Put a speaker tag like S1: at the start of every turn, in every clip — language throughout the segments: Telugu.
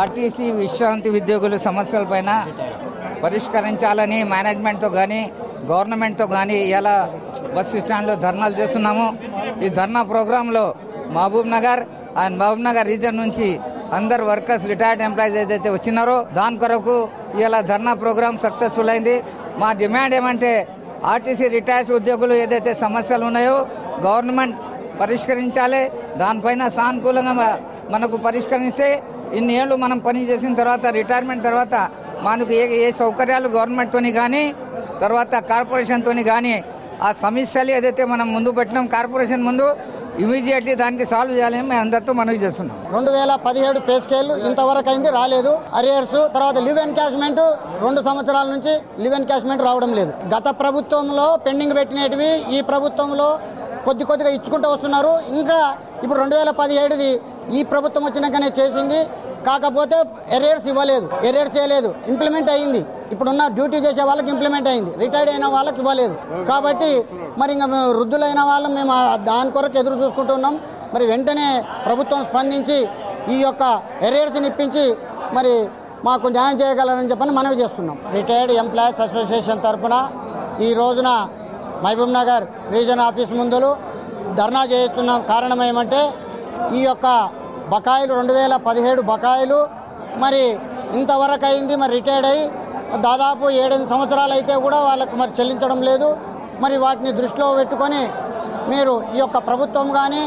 S1: ఆర్టీసీ విశ్రాంతి ఉద్యోగుల సమస్యలపైన పరిష్కరించాలని మేనేజ్మెంట్తో కానీ గవర్నమెంట్తో కానీ ఇలా బస్సు స్టాండ్లో ధర్నాలు చేస్తున్నాము. ఈ ధర్నా ప్రోగ్రాంలో మహబూబ్ నగర్ అండ్ మహబూబ్ నగర్ రీజన్ నుంచి అందరు వర్కర్స్ రిటైర్డ్ ఎంప్లాయీస్ ఏదైతే వచ్చినారో దాని కొరకు ఇలా ధర్నా ప్రోగ్రామ్ సక్సెస్ఫుల్ అయింది. మా డిమాండ్ ఏమంటే ఆర్టీసీ రిటైర్డ్ ఉద్యోగులు ఏదైతే సమస్యలు ఉన్నాయో గవర్నమెంట్ పరిష్కరించాలి. దానిపైన సానుకూలంగా మనకు పరిష్కరిస్తే ఇన్ని ఏళ్ళు మనం పని చేసిన తర్వాత రిటైర్మెంట్ తర్వాత మనకు ఏ ఏ సౌకర్యాలు గవర్నమెంట్తోని కానీ తర్వాత కార్పొరేషన్తోని కానీ ఆ సమస్యలు ఏదైతే మనం ముందు పెట్టినాం కార్పొరేషన్ ముందు ఇమీడియట్లీ దానికి సాల్వ్ చేయాలని మేము అందరితో మనవి చేస్తున్నాం.
S2: రెండు వేల పదిహేడు పే స్కేల్ ఇంతవరకు అయింది రాలేదు. అరియర్స్ తర్వాత లివ్ ఎన్కాష్మెంట్ రెండు సంవత్సరాల నుంచి లివ్ ఎన్కాష్మెంట్ రావడం లేదు. గత ప్రభుత్వంలో పెండింగ్ పెట్టినటివి ఈ ప్రభుత్వంలో కొద్ది కొద్దిగా ఇచ్చుకుంటూ వస్తున్నారు. ఇంకా ఇప్పుడు రెండు వేల పదిహేడుది ఈ ప్రభుత్వం వచ్చినాకనే చేసింది. కాకపోతే ఎరేర్స్ ఇవ్వలేదు. ఎరియర్స్ చేయలేదు. ఇంప్లిమెంట్ అయ్యింది ఇప్పుడున్న డ్యూటీ చేసే వాళ్ళకి ఇంప్లిమెంట్ అయింది. రిటైర్డ్ అయిన వాళ్ళకి ఇవ్వలేదు. కాబట్టి మరి ఇంకా మేము వృద్ధులైన వాళ్ళం. మేము దాని కొరకు ఎదురు చూసుకుంటున్నాం. మరి వెంటనే ప్రభుత్వం స్పందించి ఈ యొక్క ఎరేర్స్ని ఇప్పించి మరి మాకు న్యాయం చేయగలరని చెప్పని మనవి చేస్తున్నాం. రిటైర్డ్ ఎంప్లాయీస్ అసోసియేషన్ తరఫున ఈ రోజున మహబూబ్ నగర్ రీజన్ ఆఫీస్ ముందులు ధర్నా చేస్తున్న కారణం ఏమంటే ఈ యొక్క బకాయిలు రెండు వేల పదిహేడు బకాయిలు. మరి ఇంతవరకు అయింది మరి రిటైర్డ్ అయ్యి దాదాపు ఏడెనిమిది సంవత్సరాలు అయితే కూడా వాళ్ళకు మరి చెల్లించడం లేదు. మరి వాటిని దృష్టిలో పెట్టుకొని మీరు ఈ యొక్క ప్రభుత్వం కానీ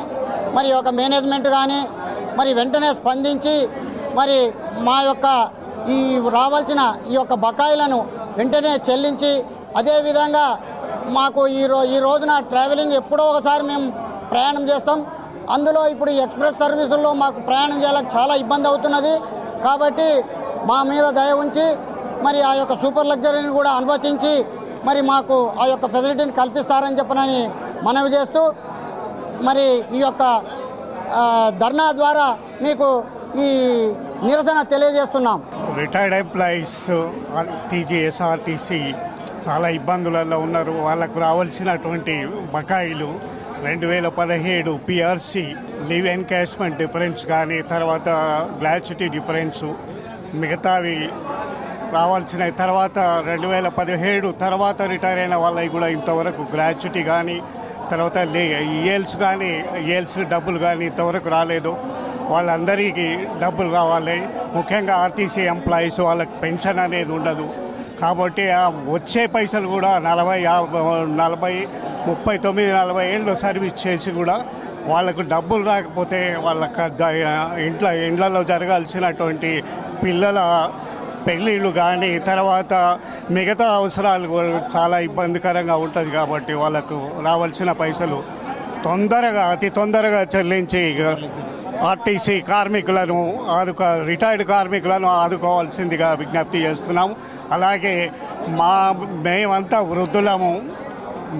S2: మరి ఈ యొక్క మేనేజ్మెంట్ కానీ మరి వెంటనే స్పందించి మరి మా యొక్క ఈ రావాల్సిన ఈ యొక్క బకాయిలను వెంటనే చెల్లించి అదేవిధంగా మాకు ఈ రో ఈ రోజున ట్రావెలింగ్ ఎప్పుడో ఒకసారి మేము ప్రయాణం చేస్తాం. అందులో ఇప్పుడు ఎక్స్ప్రెస్ సర్వీసుల్లో మాకు ప్రయాణం చేయాలకు చాలా ఇబ్బంది అవుతున్నది. కాబట్టి మా మీద దయ ఉంచి మరి ఆ యొక్క సూపర్ లగ్జరీని కూడా అనుమతించి మరి మాకు ఆ యొక్క ఫెసిలిటీని కల్పిస్తారని చెప్పనని మనవి చేస్తూ మరి ఈ యొక్క ధర్నా ద్వారా మీకు ఈ నిరసన తెలియజేస్తున్నాం.
S3: రిటైర్డ్ ఎంప్లాయీస్ టీజీఎస్ ఆర్టీసీ చాలా ఇబ్బందులలో ఉన్నారు. వాళ్ళకు రావాల్సినటువంటి బకాయిలు రెండు వేల పదిహేడు పిఆర్సి లీవ్ ఎన్కాష్మెంట్ డిఫరెన్స్ కానీ తర్వాత గ్రాచ్యుటీ డిఫరెన్స్ మిగతావి రావాల్సిన తర్వాత రెండు వేల పదిహేడు తర్వాత రిటైర్ అయిన వాళ్ళకి కూడా ఇంతవరకు గ్రాచ్యుటీ కానీ తర్వాత ఇయల్స్ కానీ ఇయల్స్ డబ్బులు కానీ ఇంతవరకు రాలేదు. వాళ్ళందరికీ డబ్బులు రావాలి. ముఖ్యంగా ఆర్టీసీ ఎంప్లాయీస్ వాళ్ళకి పెన్షన్ అనేది ఉండదు. కాబట్టి వచ్చే పైసలు కూడా నలభై యాభై నలభై ముప్పై తొమ్మిది నలభై ఏళ్ళు సర్వీస్ చేసి కూడా వాళ్ళకు డబ్బులు రాకపోతే వాళ్ళ ఇంట్లో ఇండ్లలో జరగాల్సినటువంటి పిల్లల పెళ్ళిళ్ళు కానీ తర్వాత మిగతా అవసరాలు కూడా చాలా ఇబ్బందికరంగా ఉంటుంది కాబట్టి వాళ్ళకు రావాల్సిన పైసలు తొందరగా అతి తొందరగా చెల్లించి ఆర్టీసీ కార్మికులను ఆదుకో రిటైర్డ్ కార్మికులను ఆదుకోవాల్సిందిగా విజ్ఞప్తి చేస్తున్నాము. అలాగే మా మేమంతా వృద్ధులము.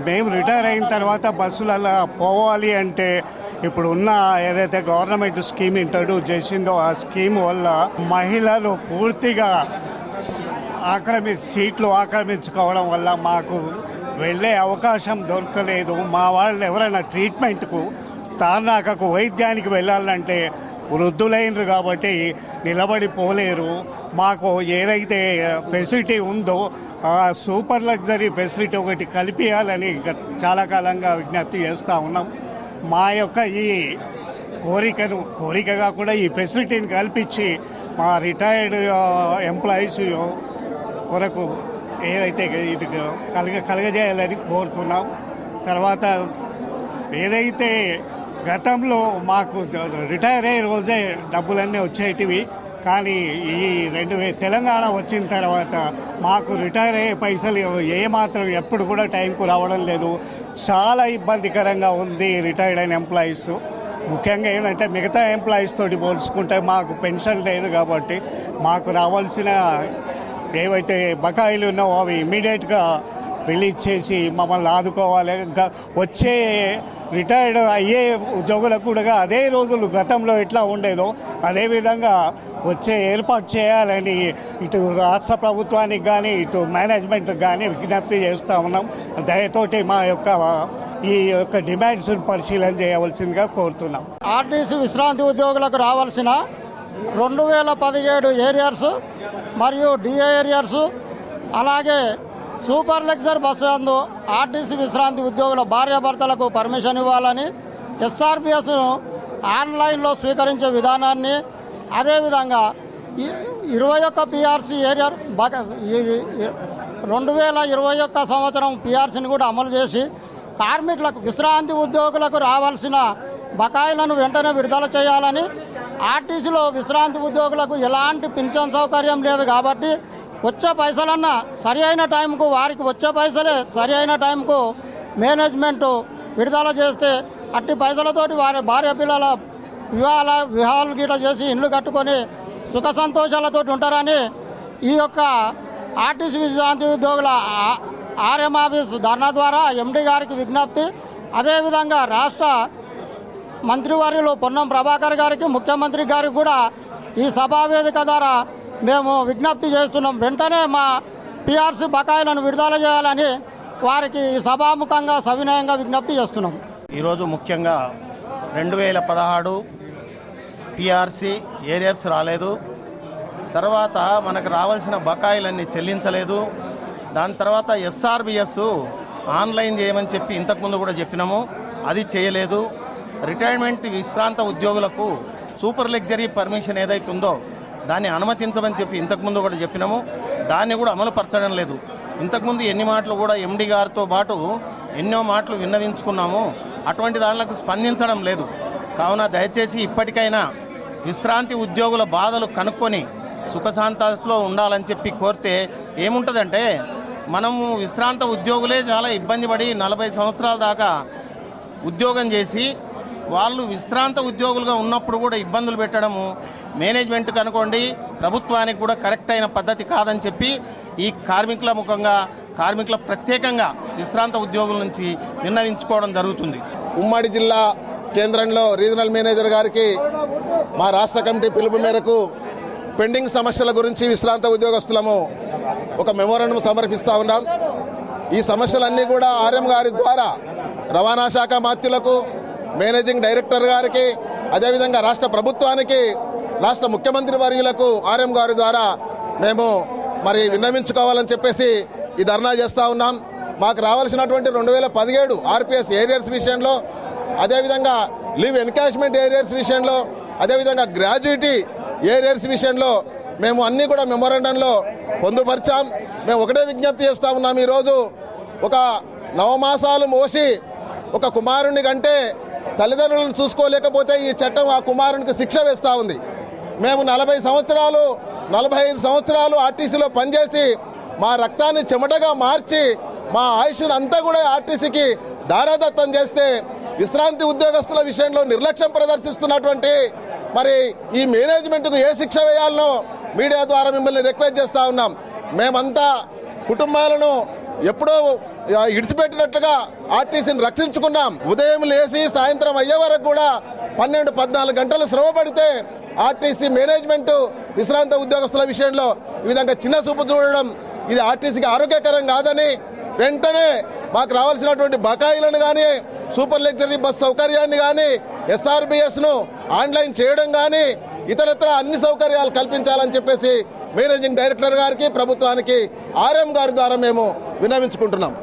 S3: మేము రిటైర్ అయిన తర్వాత బస్సులలో పోవాలి అంటే ఇప్పుడు ఉన్న ఏదైతే గవర్నమెంట్ స్కీమ్ ఇంట్రడ్యూస్ చేసిందో ఆ స్కీమ్ వల్ల మహిళలు పూర్తిగా ఆక్రమి సీట్లు ఆక్రమించుకోవడం వల్ల మాకు వెళ్ళే అవకాశం దొరకలేదు. మా వాళ్ళు ఎవరైనా ట్రీట్మెంట్కు తార్నాకకు వైద్యానికి వెళ్ళాలంటే వృద్ధులైనరు కాబట్టి నిలబడి పోలేరు మాకు ఏదైతే ఫెసిలిటీ ఉందో ఆ సూపర్ లగ్జరీ ఫెసిలిటీ ఒకటి కల్పించాలని చాలా కాలంగా విజ్ఞప్తి చేస్తూ ఉన్నాం. మా యొక్క ఈ కోరికను కోరిక కాకుండా ఈ ఫెసిలిటీని కల్పించి మా రిటైర్డ్ ఎంప్లాయీస్ కొరకు ఏదైతే ఇది కలగ కలగజేయాలని కోరుతున్నాం. తర్వాత ఏదైతే గతంలో మాకు రిటైర్ అయ్యే రోజే డబ్బులన్నీ వచ్చేటివి కానీ ఈ రెండు తెలంగాణ వచ్చిన తర్వాత మాకు రిటైర్ అయ్యే పైసలు ఏమాత్రం ఎప్పుడు కూడా టైంకు రావడం లేదు. చాలా ఇబ్బందికరంగా ఉంది రిటైర్డ్ అయిన ఎంప్లాయీస్. ముఖ్యంగా ఏంటంటే మిగతా ఎంప్లాయీస్ తోటి పోల్చుకుంటే మాకు పెన్షన్ లేదు కాబట్టి మాకు రావాల్సిన ఏవైతే బకాయిలు ఉన్నావో అవి ఇమీడియట్గా రిలీజ్ చేసి మమ్మల్ని ఆదుకోవాలి. ఇంకా వచ్చే రిటైర్డ్ అయ్యే ఉద్యోగులకు కూడా అదే రోజులు గతంలో ఎట్లా ఉండేదో అదేవిధంగా వచ్చే ఏర్పాటు చేయాలని ఇటు రాష్ట్ర ప్రభుత్వానికి కానీ ఇటు మేనేజ్మెంట్కి కానీ విజ్ఞప్తి చేస్తూ ఉన్నాం. దయతోటి మా యొక్క ఈ యొక్క డిమాండ్స్ పరిశీలన చేయవలసిందిగా కోరుతున్నాం.
S2: ఆర్టీసీ విశ్రాంతి ఉద్యోగులకు రావాల్సిన
S4: రెండు వేల పదిహేడు ఏరియర్స్ మరియు డిఏ ఏరియర్స్ అలాగే సూపర్ లెక్చర్ బస్సు యందు ఆర్టీసీ విశ్రాంతి ఉద్యోగుల భార్యాభర్తలకు పర్మిషన్ ఇవ్వాలని ఎస్ఆర్పిఎస్ను ఆన్లైన్లో స్వీకరించే విధానాన్ని అదేవిధంగా ఇరవై ఒక్క పిఆర్సీ ఏరియా బక రెండు వేల ఇరవై ఒక్క సంవత్సరం పిఆర్సీని కూడా అమలు చేసి కార్మికులకు విశ్రాంతి ఉద్యోగులకు రావాల్సిన బకాయిలను వెంటనే విడుదల చేయాలని ఆర్టీసీలో విశ్రాంతి ఉద్యోగులకు ఎలాంటి పింఛన్ సౌకర్యం లేదు కాబట్టి వచ్చే పైసలన్నా సరి అయిన టైంకు వారికి వచ్చే పైసలే సరి అయిన టైంకు మేనేజ్మెంట్ విడుదల చేస్తే అట్టి పైసలతోటి వారి భార్య పిల్లల వివాహాల వివాహాలు గీట చేసి ఇండ్లు కట్టుకొని సుఖ సంతోషాలతోటి ఉంటారని ఈ యొక్క ఆర్టీసీ విశ్రాంతి ఉద్యోగుల ఆర్ఎం ఆఫీస్ ధర్నా ద్వారా ఎండి గారికి విజ్ఞప్తి. అదేవిధంగా రాష్ట్ర మంత్రివర్యులు పొన్నం ప్రభాకర్ గారికి ముఖ్యమంత్రి గారికి కూడా ఈ సభా వేదిక ద్వారా మేము విజ్ఞప్తి చేస్తున్నాం వెంటనే మా పిఆర్సీ బకాయిలను విడుదల చేయాలని వారికి సభాముఖంగా సవినయంగా విజ్ఞప్తి చేస్తున్నాం.
S5: ఈరోజు ముఖ్యంగా రెండు వేల పదహారు పిఆర్సి ఏరియర్స్ రాలేదు. తర్వాత మనకు రావాల్సిన బకాయిలన్నీ చెల్లించలేదు. దాని తర్వాత ఎస్ఆర్బిఎస్ ఆన్లైన్ చేయమని చెప్పి ఇంతకుముందు కూడా చెప్పినాము. అది చేయలేదు. రిటైర్మెంట్ విశ్రాంత ఉద్యోగులకు సూపర్ లగ్జరీ పర్మిషన్ ఏదైతుందో దాన్ని అనుమతించమని చెప్పి ఇంతకుముందు కూడా చెప్పినాము. దాన్ని కూడా అమలు పరచడం లేదు ఇంతకుముందు ఎన్ని మాటలు కూడా ఎండి గారితో పాటు ఎన్నో మాటలు విన్నవించుకున్నాము. అటువంటి దానిలకు స్పందించడం లేదు. కావున దయచేసి ఇప్పటికైనా విశ్రాంతి ఉద్యోగుల బాధలు కనుక్కొని సుఖశాంతాస్లో ఉండాలని చెప్పి కోరితే ఏముంటుందంటే మనము విశ్రాంత ఉద్యోగులే చాలా ఇబ్బంది పడి నలభై సంవత్సరాల దాకా ఉద్యోగం చేసి వాళ్ళు విశ్రాంత ఉద్యోగులుగా ఉన్నప్పుడు కూడా ఇబ్బందులు పెట్టడము మేనేజ్మెంట్ కనుకోండి ప్రభుత్వానికి కూడా కరెక్ట్ అయిన పద్ధతి కాదని చెప్పి ఈ కార్మికుల ముఖంగా కార్మికుల ప్రత్యేకంగా విశ్రాంత ఉద్యోగుల నుంచి విన్నవించుకోవడం జరుగుతుంది.
S6: ఉమ్మడి జిల్లా కేంద్రంలో రీజనల్ మేనేజర్ గారికి మా రాష్ట్ర కమిటీ పిలుపు మేరకు పెండింగ్ సమస్యల గురించి విశ్రాంత ఉద్యోగస్తులము ఒక మెమోరండం సమర్పిస్తా ఉన్నాం. ఈ సమస్యలన్నీ కూడా ఆర్ఎం గారి ద్వారా రవాణా శాఖ మాత్యులకు మేనేజింగ్ డైరెక్టర్ గారికి అదేవిధంగా రాష్ట్ర ప్రభుత్వానికి రాష్ట్ర ముఖ్యమంత్రి వర్యులకు ఆర్ఎం గారి ద్వారా మేము మరి విన్నవించుకోవాలని చెప్పేసి ఈ ధర్నా చేస్తూ ఉన్నాం. మాకు రావాల్సినటువంటి రెండు వేల పదిహేడు ఆర్పిఎస్ ఏరియర్స్ విషయంలో అదేవిధంగా లీవ్ ఎన్కాష్మెంట్ ఏరియర్స్ విషయంలో అదేవిధంగా గ్రాడ్యుయేటీ ఏరియర్స్ విషయంలో మేము అన్నీ కూడా మెమోరాండంలో పొందుపరిచాం. మేము ఒకటే విజ్ఞప్తి చేస్తూ ఉన్నాం ఈరోజు ఒక నవమాసాలు మోసి ఒక కుమారుని కంటే తల్లిదండ్రులను చూసుకోలేకపోతే ఈ చట్టం ఆ కుమారునికి శిక్ష వేస్తూ ఉంది. మేము నలభై సంవత్సరాలు నలభై ఐదు సంవత్సరాలు ఆర్టీసీలో పనిచేసి మా రక్తాన్ని చెమటగా మార్చి మా ఆయుష్ను అంతా కూడా ఆర్టీసీకి దారాదత్తం చేస్తే విశ్రాంతి ఉద్యోగస్తుల విషయంలో నిర్లక్ష్యం ప్రదర్శిస్తున్నటువంటి మరి ఈ మేనేజ్మెంట్కు ఏ శిక్ష వేయాలనో మీడియా ద్వారా మిమ్మల్ని రిక్వెస్ట్ చేస్తూ ఉన్నాం. మేమంతా కుటుంబాలను ఎప్పుడో ఇడిచిపెట్టినట్లుగా ఆర్టీసీని రక్షించుకున్నాం. ఉదయం లేచి సాయంత్రం అయ్యే వరకు కూడా పన్నెండు పద్నాలుగు గంటలు శ్రమ పడితే ఆర్టీసీ మేనేజ్మెంట్ విశ్రాంత ఉద్యోగస్తుల విషయంలో ఈ విధంగా చిన్న చూపు చూడడం ఇది ఆర్టీసీకి ఆరోగ్యకరం కాదని వెంటనే మాకు రావాల్సినటువంటి బకాయిలను కానీ సూపర్ లగ్జరీ బస్ సౌకర్యాన్ని కానీ ఎస్ఆర్బిఎస్ను ఆన్లైన్ చేయడం కానీ ఇతరత్ర అన్ని సౌకర్యాలు కల్పించాలని చెప్పేసి మేనేజింగ్ డైరెక్టర్ గారికి ప్రభుత్వానికి ఆర్ఎం గారి ద్వారా మేము విన్నవించుకుంటున్నాం.